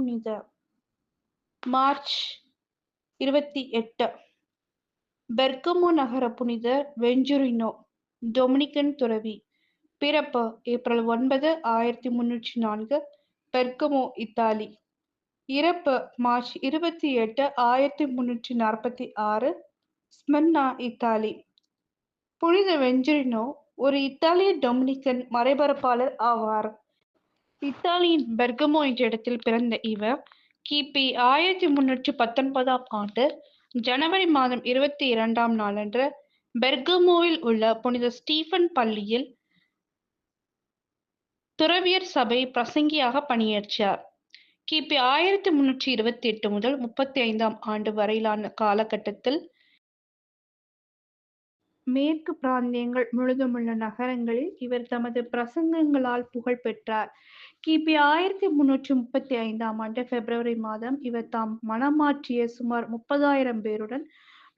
புனித. மார்ச் இருபத்தி எட்டு. பெர்கமோ நகர புனிதர் வெஞ்சுரினோ டொமினிக்கன் துறவி. பிறப்பு ஏப்ரல் ஒன்பது ஆயிரத்தி முன்னூற்றி நான்கு பெர்கமோ இத்தாலி. இறப்பு மார்ச் இருபத்தி எட்டு ஆயிரத்தி முன்னூற்றி நாற்பத்தி ஆறு ஸ்மென்னா இத்தாலி. புனித வெஞ்சுரினோ ஒரு இத்தாலிய டொமினிக்கன் மறைபரப்பாளர் ஆவார். இத்தாலியின் பெர்கமோ என்ற இடத்தில் பிறந்த இவர் கிபி ஆயிரத்தி முன்னூற்றி பத்தொன்பதாம் ஆண்டு ஜனவரி மாதம் இருபத்தி இரண்டாம் நாளன்று பெர்கமோவில் உள்ள புனித ஸ்டீஃபன் பள்ளியில் துறவியர் சபை பிரசங்கியாக பணியேற்றார் கிபி ஆயிரத்தி முன்னூற்றி இருபத்தி எட்டு முதல் முப்பத்தி ஐந்தாம் ஆண்டு வரையிலான காலகட்டத்தில் மேற்கு பிராந்தியங்கள் முழுதுமுள்ள நகரங்களில் இவர் தமது பிரசங்கங்களால் புகழ் பெற்றார். கிபி ஆயிரத்தி முன்னூற்றி முப்பத்தி ஐந்தாம் ஆண்டு பிப்ரவரி மாதம் இவர் தாம் மனமாற்றிய சுமார் முப்பதாயிரம் பேருடன்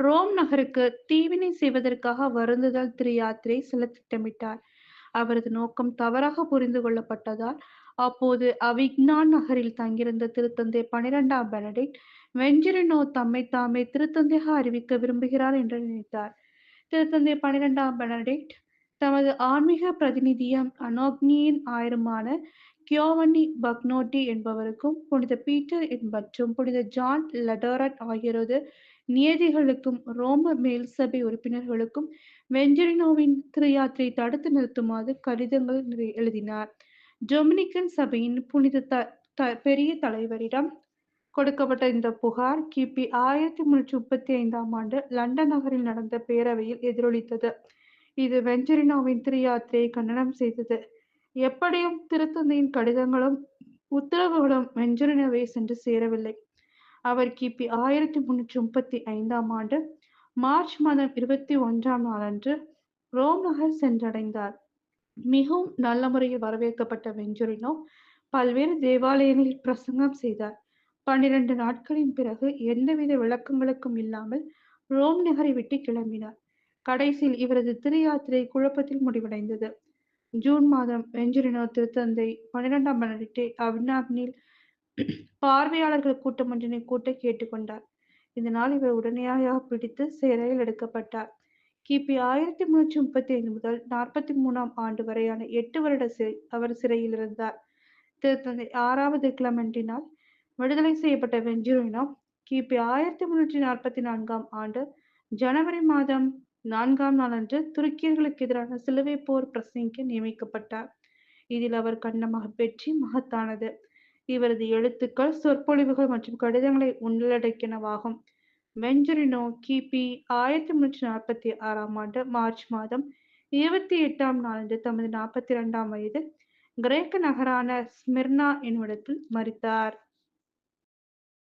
ரோம் நகருக்கு தீவினை செய்வதற்காக வருந்துதல் திரியாத்திரை செல்ல திட்டமிட்டார். அவரது நோக்கம் தவறாக புரிந்து கொள்ளப்பட்டதால் அப்போது அவிக்னான் நகரில் தங்கியிருந்த திருத்தந்தை பனிரெண்டாம் பெனடிக்ட் வெஞ்சிரினோ தம்மை தாமே திருத்தந்தையாக அறிவிக்க விரும்புகிறார் என்று நினைத்தார். திருத்தந்தை பனிரெண்டாம் பெனடிக்ட் தமது ஆன்மீக பிரதிநிதியம் அனோக்னியின் ஆயிரமான கியோவன்னி பக்னோட்டி என்பவருக்கும் புனித பீட்டர் மற்றும் புனித ஜான் லடோரட் ஆகியோரது நியதிகளுக்கும் ரோம மேல் சபை உறுப்பினர்களுக்கும் வெஞ்சரினோவின் திருயாத்திரை தடுத்து நிறுத்துமாறு கடிதங்கள் எழுதினார். டொமினிக்கன் சபையின் புனித த பெரிய தலைவரிடம் கொடுக்கப்பட்ட இந்த புகார் கிபி ஆயிரத்தி முன்னூற்றி முப்பத்தி ஐந்தாம் ஆண்டு லண்டன் நகரில் நடந்த பேரவையில் எதிரொலித்தது. இது வெஞ்சரினோவின் திரியாத்திரையை கண்டனம் செய்தது. எப்படியும் திருத்தந்தையின் கடிதங்களும் உத்தரவுகளும் வெஞ்சரினோவை சென்று சேரவில்லை. அவர் கிபி ஆயிரத்தி முன்னூற்றி முப்பத்தி ஐந்தாம் ஆண்டு மார்ச் மாதம் இருபத்தி ஒன்றாம் நாளன்று ரோம் நகர் சென்றடைந்தார். மிகவும் நல்ல முறையில் வரவேற்கப்பட்ட வெஞ்சுரினோ பல்வேறு தேவாலயங்களில் பிரசங்கம் செய்தார். பன்னிரண்டு நாட்களின் பிறகு எந்தவித விளக்கங்களுக்கும் இல்லாமல் ரோம் நகரை விட்டு கிளம்பினார். கடைசியில் இவரது திருயாத்திரை குழப்பத்தில் முடிவடைந்தது. ஜூன் மாதம் வெஞ்சுரினோ திருத்தந்தை பன்னிரெண்டாம் பன்னெண்டை அவினாக்னில் பார்வையாளர்கள் கூட்டம் ஒன்றினை கூட்ட கேட்டுக்கொண்டார். இதனால் இவர் உடனடியாக பிடித்து சிறையில் எடுக்கப்பட்டார். கிபி ஆயிரத்தி முன்னூற்றி முப்பத்தி ஐந்து முதல் நாற்பத்தி மூணாம் ஆண்டு வரையான எட்டு வருட சிறை அவர் சிறையில் இருந்தார். திருத்தந்தை ஆறாவது கிளமெண்டினால் விடுதலை செய்யப்பட்ட வெஞ்சுரினோ கிபி ஆயிரத்தி முன்னூற்றி நாற்பத்தி நான்காம் ஆண்டு ஜனவரி மாதம் நான்காம் நாளன்று துருக்கியர்களுக்கு எதிரான சிலுவை போர் பிரசங்கிக்க நியமிக்கப்பட்டார். இதில் அவர் கண்ட வெற்றி மகத்தானது. இவரது எழுத்துக்கள் சொற்பொழிவுகள் மற்றும் கடிதங்களை உள்ளடக்கினவாகும் வெஞ்சரினோ கிபி ஆயிரத்தி முன்னூற்றி நாற்பத்தி ஆறாம் ஆண்டு மார்ச் மாதம் இருபத்தி எட்டாம் நாளன்று தமது நாற்பத்தி இரண்டாம் வயது கிரேக்க நகரான ஸ்மிர்னா என்னுமிடத்தில் மறித்தார்.